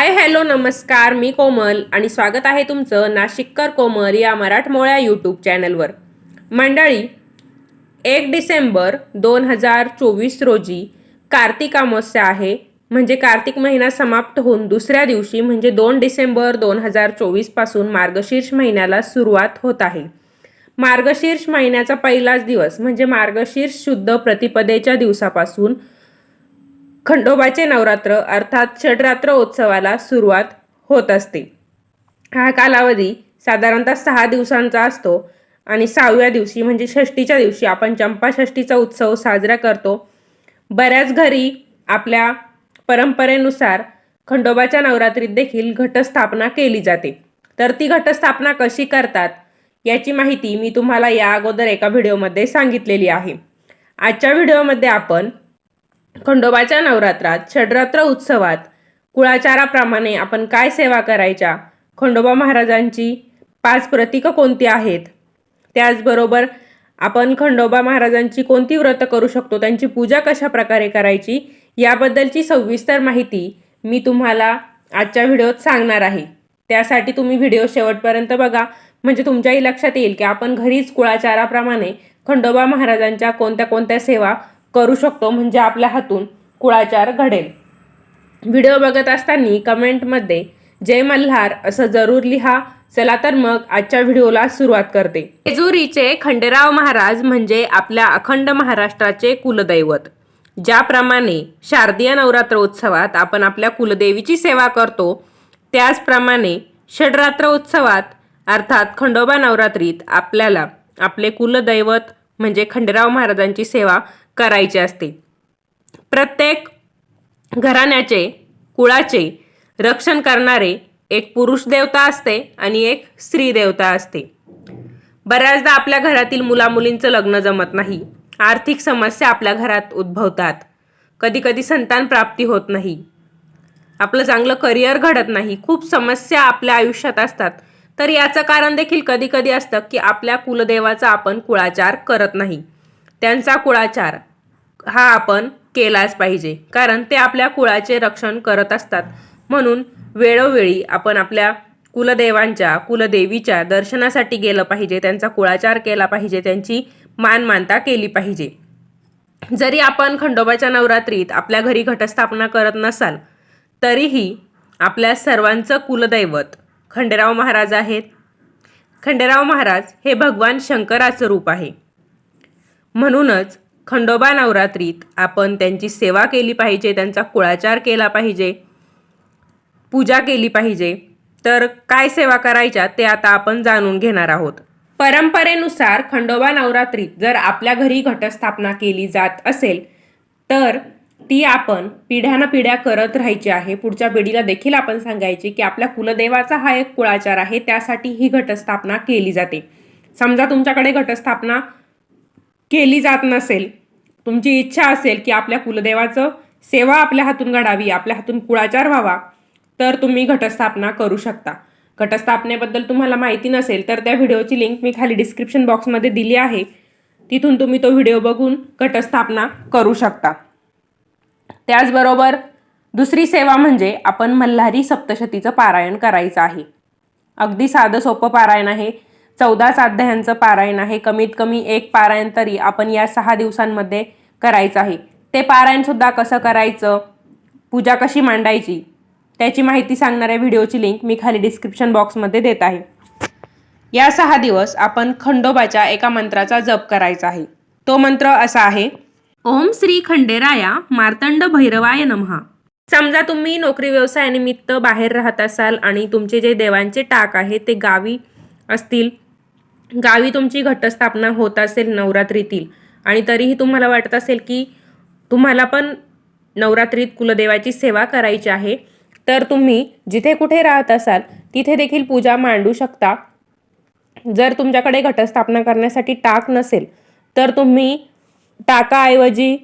Hi hello नमस्कार मी कोमल आणि स्वागत आहे तुमचं नाशिककर कोमल या मराठमोळ्या यूट्यूब चॅनलवर. मंडळी एक डिसेंबर दोन हजार चोवीस रोजी कार्तिक अमावस्या आहे. म्हणजे कार्तिक महिना समाप्त होऊन दुसऱ्या दिवशी म्हणजे दोन डिसेंबर दोन हजार चोवीसपासून मार्गशीर्ष महिन्याला सुरुवात होत आहे. मार्गशीर्ष महिन्याचा पहिलाच दिवस म्हणजे मार्गशीर्ष शुद्ध प्रतिपदेच्या दिवसापासून खंडोबाचे नवरात्र अर्थात षडरात्र उत्सवाला सुरुवात होत असते. हा कालावधी साधारणतः सहा दिवसांचा असतो आणि सहाव्या दिवशी म्हणजे षष्टीच्या दिवशी आपण चंपाषष्टीचा उत्सव साजरा करतो. बऱ्याच घरी आपल्या परंपरेनुसार खंडोबाच्या नवरात्रीत देखील घटस्थापना केली जाते. तर ती घटस्थापना कशी करतात याची माहिती मी तुम्हाला या अगोदर एका व्हिडिओमध्ये सांगितलेली आहे. आजच्या व्हिडिओमध्ये आपण खंडोबाच्या नवरात्रात षडरात्र उत्सवात कुळाचाराप्रमाणे आपण काय सेवा करायच्या? खंडोबा महाराजांची पाच प्रतीकं कोणती आहेत? त्याचबरोबर आपण खंडोबा महाराजांची कोणती व्रतं करू शकतो? त्यांची पूजा कशा प्रकारे करायची? याबद्दलची सविस्तर माहिती मी तुम्हाला आजच्या व्हिडिओत सांगणार आहे. त्यासाठी तुम्ही व्हिडिओ शेवटपर्यंत बघा. म्हणजे तुमच्याही लक्षात येईल की आपण घरीच कुळाचाराप्रमाणे खंडोबा महाराजांच्या कोणत्या कोणत्या सेवा करू शकतो म्हणजे आपल्या हातून कुळाचार घडेल. व्हिडिओ बघत असताना कमेंटमध्ये जय मल्हार असं जरूर लिहा. चला तर मग आजच्या व्हिडिओला सुरुवात करते. जेजुरीचे खंडेराव महाराज म्हणजे आपल्या अखंड महाराष्ट्राचे कुलदैवत. ज्याप्रमाणे शारदीय नवरात्र उत्सवात आपण आपल्या कुलदेवीची सेवा करतो त्याचप्रमाणे षडरात्र उत्सवात अर्थात खंडोबा नवरात्रीत आपल्याला आपले कुलदैवत म्हणजे खंडेराव महाराजांची सेवा करायचे असते. प्रत्येक घराण्याचे कुळाचे रक्षण करणारे एक पुरुष देवता असते आणि एक स्त्री देवता असते. बऱ्याचदा आपल्या घरातील मुलामुलींचं लग्न जमत नाही. आर्थिक समस्या आपल्या घरात उद्भवतात. कधीकधी संतान प्राप्ती होत नाही. आपलं चांगलं करिअर घडत नाही. खूप समस्या आपल्या आयुष्यात असतात. तर याचं कारण देखील कधी कधी असतं की आपल्या कुलदेवाचा आपण कुळाचार करत नाही. त्यांचा कुळाचार हा आपण केलाच पाहिजे. कारण ते आपल्या कुळाचे रक्षण करत असतात. म्हणून वेळोवेळी आपण आपल्या कुलदेवांच्या कुलदेवीच्या दर्शनासाठी गेलं पाहिजे. त्यांचा कुळाचार केला पाहिजे. त्यांची मान मानता केली पाहिजे. जरी आपण खंडोबाच्या नवरात्रीत आपल्या घरी घटस्थापना करत नसाल तरीही आपल्या सर्वांचं कुलदैवत खंडेराव महाराज आहेत. खंडेराव महाराज हे भगवान शंकराचं रूप आहे. म्हणूनच खंडोबा नवरात्रीत आपण त्यांची सेवा केली पाहिजे त्यांचा कुळाचार केला पाहिजे पूजा केली पाहिजे तर काय सेवा करायच्या ते आता आपण जाणून घेणार आहोत. परंपरेनुसार खंडोबा नवरात्रीत जर आपल्या घरी घटस्थापना केली जात असेल तर ती आपण पिढ्यानं पिढ्या करत राहायची आहे. पुढच्या पिढीला देखील आपण सांगायची की आपल्या कुलदेवाचा हा एक कुळाचार आहे त्यासाठी ही घटस्थापना केली जाते. समजा तुमच्याकडे घटस्थापना केली जात नसेल तुमची इच्छा असेल की आपल्या कुलदेवाचं सेवा आपल्या हातून घडावी आपल्या हातून कुळाचार व्हावा तर तुम्ही घटस्थापना करू शकता. घटस्थापनेबद्दल तुम्हाला माहिती नसेल तर त्या व्हिडिओची लिंक मी खाली डिस्क्रिप्शन बॉक्समध्ये दिली आहे. तिथून तुम्ही तो व्हिडिओ बघून घटस्थापना करू शकता. त्याचबरोबर दुसरी सेवा म्हणजे आपण मल्हारी सप्तशतीचं पारायण करायचं आहे. अगदी साधं सोपं पारायण आहे. चौदा स्वाध्यायांचं पारायण आहे. कमीत कमी एक पारायण तरी आपण या सहा दिवसांमध्ये करायचं आहे. ते पारायणसुद्धा कसं करायचं? पूजा कशी मांडायची? त्याची माहिती सांगणाऱ्या व्हिडिओची लिंक मी खाली डिस्क्रिप्शन बॉक्समध्ये देत आहे. या सहा दिवस आपण खंडोबाच्या एका मंत्राचा जप करायचा आहे. तो मंत्र असा आहे ओम श्री खंडेराया मार्तंड भैरवाय नमहा. समजा तुम्ही नोकरी व्यवसायानिमित्त बाहेर राहत असाल आणि तुमचे जे देवांचे टाक आहे ते गावी असतील गावी तुमची घटस्थापना होत असेल नवरात्रीतील आणि तरीही तुम्हाला वाटत असेल की तुम्हाला पण नवरात्रीत कुलदेवाची सेवा करायची आहे तर तुम्ही जिथे कुठे राहत असाल तिथे देखील पूजा मांडू शकता. जर तुमच्याकडे घटस्थापना करण्यासाठी टाक नसेल तर तुम्ही टाकाऐवजी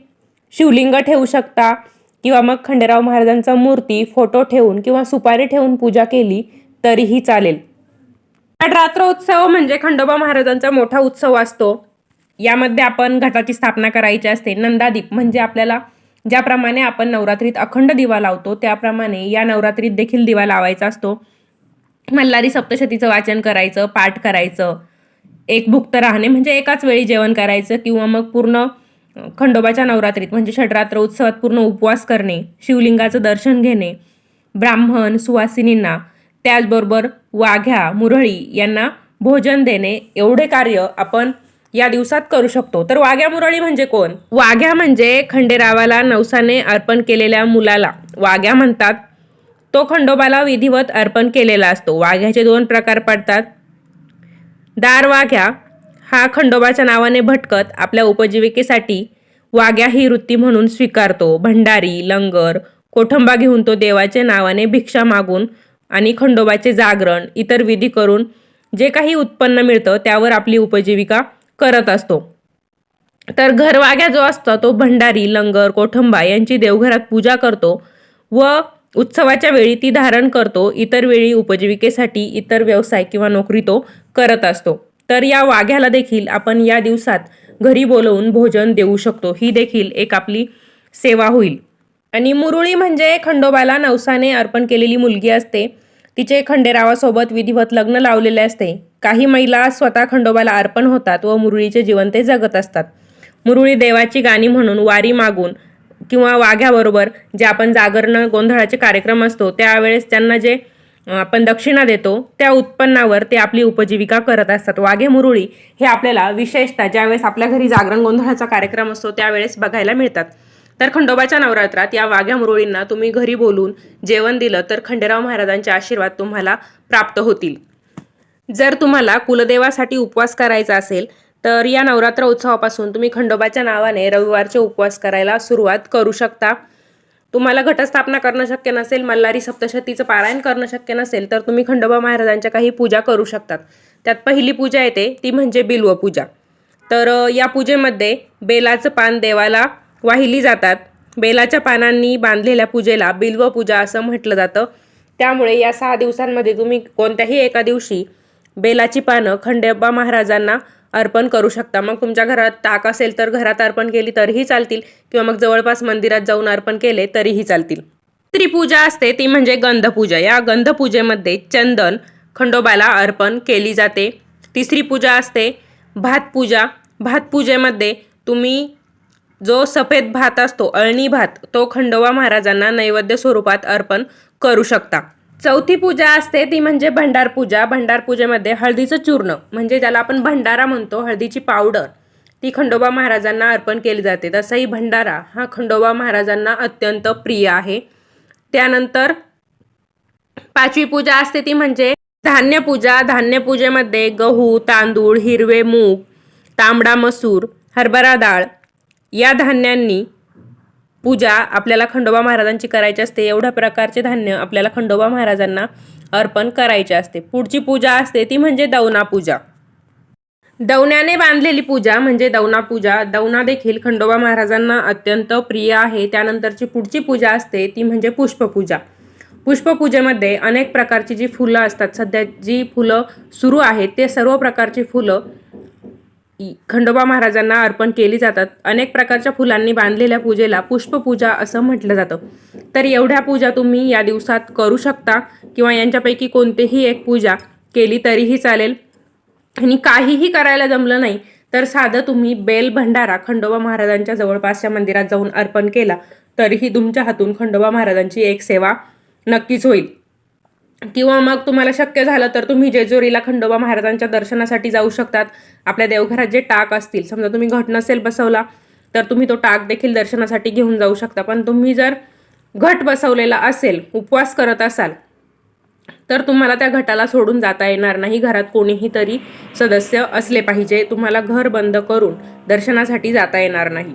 शिवलिंग ठेवू शकता किंवा मग खंडेराव महाराजांचा मूर्ती फोटो ठेवून किंवा सुपारी ठेवून पूजा केली तरीही चालेल. रात्र उत्सव म्हणजे खंडोबा महाराजांचा मोठा उत्सव असतो. यामध्ये आपण घटाची स्थापना करायची असते. नंदादीप म्हणजे आपल्याला ज्याप्रमाणे आपण नवरात्रीत अखंड दिवा लावतो त्याप्रमाणे या नवरात्रीत देखील दिवा लावायचा असतो. मल्हारी सप्तशतीचं वाचन करायचं पाठ करायचं एक भुक्त राहणे म्हणजे एकाच वेळी जेवण करायचं किंवा मग पूर्ण खंडोबाच्या नवरात्रीत म्हणजे षडरात्र उत्सवात पूर्ण उपवास करणे शिवलिंगाचं दर्शन घेणे ब्राह्मण सुवासिनींना त्याचबरोबर वाघ्या मुरळी यांना भोजन देणे एवढे कार्य आपण या दिवसात करू शकतो. तर वाघ्या मुरळी म्हणजे कोण? वाघ्या म्हणजे खंडेरावाला नवसाने अर्पण केलेल्या मुलाला. वाघ्या म्हणतात तो खंडोबाला विधिवत अर्पण केलेला असतो. वाघ्याचे दोन प्रकार पडतात. दार वाघ्या हा खंडोबाच्या नावाने भटकत आपल्या उपजीविकेसाठी वाघ्या ही वृत्ती म्हणून स्वीकारतो. भंडारी लंगर कोठंबा घेऊन तो देवाच्या नावाने भिक्षा मागून आणि खंडोबाचे जागरण इतर विधी करून जे काही उत्पन्न मिळतं त्यावर आपली उपजीविका करत असतो. तर घरवाग्या जो असतो तो भंडारी लंगर कोठंबा यांची देवघरात पूजा करतो व उत्सवाच्या वेळी ती धारण करतो इतर वेळी उपजीविकेसाठी इतर व्यवसाय किंवा नोकरी तो करत असतो. तर या वाघ्याला देखील आपण या दिवसात घरी बोलवून भोजन देऊ शकतो. ही देखील एक आपली सेवा होईल. आणि मुरुळी म्हणजे खंडोबाला नवसाने अर्पण केलेली मुलगी असते. तिचे खंडेरावासोबत विधिवत लग्न लावलेले असते. काही महिला स्वतः खंडोबाला अर्पण होतात व मुरळीचे जीवन ते जगत असतात. मुरळी देवाची गाणी म्हणून वारी मागून किंवा वाघ्याबरोबर जे आपण जागरण गोंधळाचे कार्यक्रम असतो त्यावेळेस त्यांना जे आपण दक्षिणा देतो त्या उत्पन्नावर ते आपली उपजीविका करत असतात. वाघे मुरुळी हे आपल्याला विशेषतः ज्यावेळेस आपल्या घरी जागरण गोंधळाचा कार्यक्रम असतो त्यावेळेस बघायला मिळतात. तर खंडोबाच्या नवरात्रात या वाघ्या मुरळींना तुम्ही घरी बोलून जेवण दिलं तर खंडेराव महाराजांचे आशीर्वाद तुम्हाला प्राप्त होतील. जर तुम्हाला कुलदेवासाठी उपवास करायचा असेल तर या नवरात्र उत्सवापासून तुम्ही खंडोबाच्या नावाने रविवारचे उपवास करायला सुरुवात करू शकता. तुम्हाला घटस्थापना करणं शक्य नसेल मल्हारी सप्तशतीचं पारायण करणं शक्य नसेल तर तुम्ही खंडोबा महाराजांच्या काही पूजा करू शकतात. त्यात पहिली पूजा येते ती म्हणजे बिल्व पूजा तर या पूजेमध्ये बेलाचं पान देवाला वाहिली जातात. बेलाच्या पानांनी बांधलेल्या पूजेला बिल्व पूजा असं म्हटलं जातं. त्यामुळे या सहा दिवसांमध्ये तुम्ही कोणत्याही एका दिवशी बेलाची पानं खंडेबा महाराजांना अर्पण करू शकता. मग तुमच्या घरात ताक असेल तर घरात अर्पण केली तरीही चालतील किंवा मग जवळपास मंदिरात जाऊन अर्पण केले तरीही चालतील. तिसरी पूजा असते ती म्हणजे गंधपूजा. या गंधपूजेमध्ये चंदन खंडोबाला अर्पण केली जाते. तिसरी पूजा असते भात पूजा भात पूजेमध्ये तुम्ही जो सफेद भात असतो अळणी भात तो खंडोबा महाराजांना नैवेद्य स्वरूपात अर्पण करू शकता. चौथी पूजा असते ती म्हणजे भंडार पूजा. भंडार पूजेमध्ये हळदीचं चूर्ण म्हणजे ज्याला आपण भंडारा म्हणतो हळदीची पावडर ती खंडोबा महाराजांना अर्पण केली जाते. तसंही भंडारा हा खंडोबा महाराजांना अत्यंत प्रिय आहे. त्यानंतर पाचवी पूजा असते ती म्हणजे धान्य पूजा. धान्य पूजेमध्ये गहू तांदूळ हिरवे मूग तांबडा मसूर हरभरा डाळ या धान्यांनी पूजा आपल्याला खंडोबा महाराजांची करायची असते एवढ्या प्रकारचे धान्य आपल्याला खंडोबा महाराजांना अर्पण करायचे असते. पुढची पूजा असते ती म्हणजे दवना पूजा. दवण्याने बांधलेली पूजा म्हणजे दवना पूजा. दवना देखील खंडोबा महाराजांना अत्यंत प्रिय आहे. त्यानंतरची पुढची पूजा असते ती म्हणजे पुष्पपूजा. पुष्पपूजेमध्ये अनेक प्रकारची जी फुलं असतात सध्या जी फुलं सुरू आहेत ते सर्व प्रकारची फुलं खंडोबा महाराजांना अर्पण केली जातात. अनेक प्रकारच्या फुलांनी बांधलेल्या पूजेला पुष्पपूजा असं म्हटलं जातं. तर एवढ्या पूजा तुम्ही या दिवसात करू शकता किंवा यांच्यापैकी कोणतीही एक पूजा केली तरीही चालेल. आणि काहीही करायला जमलं नाही तर साधं तुम्ही बेल भंडारा खंडोबा महाराजांच्या जवळपासच्या मंदिरात जाऊन अर्पण केला तरीही तुमच्या हातून खंडोबा महाराजांची एक सेवा नक्कीच होईल. किंवा मग तुम्हाला शक्य झालं तर तुम्ही जेजुरीला खंडोबा महाराजांच्या दर्शनासाठी जाऊ शकतात. आपल्या देवघरात जे टाक असतील समजा तुम्ही घट नसेल बसवला तर तुम्ही तो टाक देखील दर्शनासाठी घेऊन जाऊ शकता. पण तुम्ही जर घट बसवलेला असेल उपवास करत असाल तर तुम्हाला त्या घटाला सोडून जाता येणार नाही. घरात कोणीही तरी सदस्य असले पाहिजे. तुम्हाला घर बंद करून दर्शनासाठी जाता येणार नाही.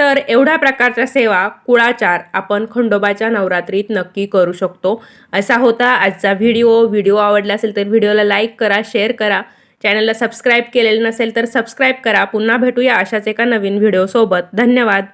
तर एवढ्या प्रकारच्या सेवा कुळाचार आपण खंडोबाच्या नवरात्रीत नक्की करू शकतो. असा होता आजचा व्हिडिओ. व्हिडिओ आवडला असेल तर व्हिडिओला लाईक करा शेअर करा. चॅनलला सबस्क्राईब केलेलं नसेल तर सबस्क्राईब करा. पुन्हा भेटूया अशाच एका नवीन व्हिडिओसोबत. धन्यवाद.